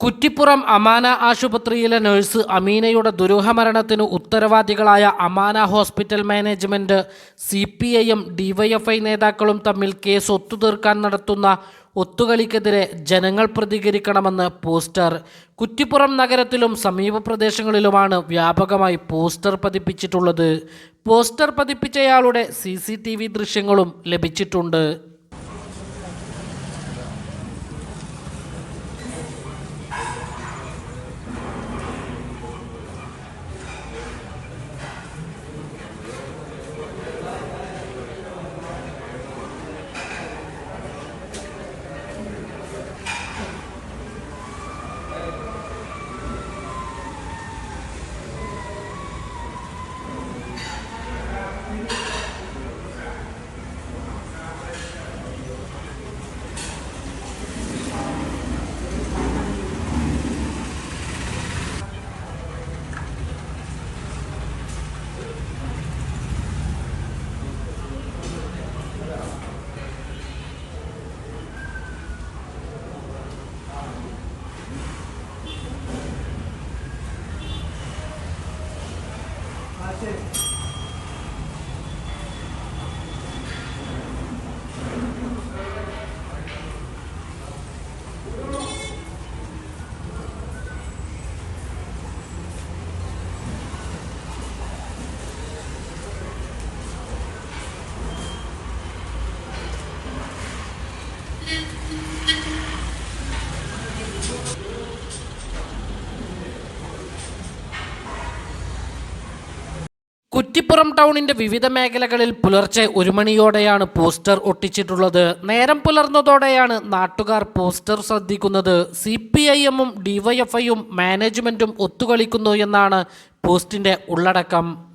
കുറ്റിപ്പുറം അമാന ആശുപത്രിയിലെ നഴ്സ് അമീനയുടെ ദുരൂഹമരണത്തിനു ഉത്തരവാദികളായ Amana hospital management C P ഐയും ഡിവൈഎഫ്ഐ നേതാക്കളും തമ്മിൽ കേസ് ഒത്തുതീർക്കാൻ നടത്തുന്ന ഒത്തുകളിക്കെതിരെ ജനങ്ങൾ പ്രതികരിക്കണമെന്ന് പോസ്റ്റർ. കുറ്റിപ്പുറം നഗരത്തിലും സമീപ പ്രദേശങ്ങളിലുമാണ് വ്യാപകമായി പോസ്റ്റർ പതിപ്പിച്ചിട്ടുള്ളത്. പോസ്റ്റർ പതിപ്പിച്ചയാളുടെ സി ദൃശ്യങ്ങളും ലഭിച്ചിട്ടുണ്ട്. 对。കുറ്റിപ്പുറം ടൗണിന്റെ വിവിധ മേഖലകളിൽ പുലർച്ചെ ഒരു മണിയോടെയാണ് പോസ്റ്റർ ഒട്ടിച്ചിട്ടുള്ളത്. നേരം പുലർന്നതോടെയാണ് നാട്ടുകാർ പോസ്റ്റർ ശ്രദ്ധിക്കുന്നത്. സി പി ഐ എമ്മും ഡിവൈഎഫ്ഐയും മാനേജ്മെന്റും ഒത്തുകളിക്കുന്നു എന്നാണ് പോസ്റ്റിന്റെ ഉള്ളടക്കം.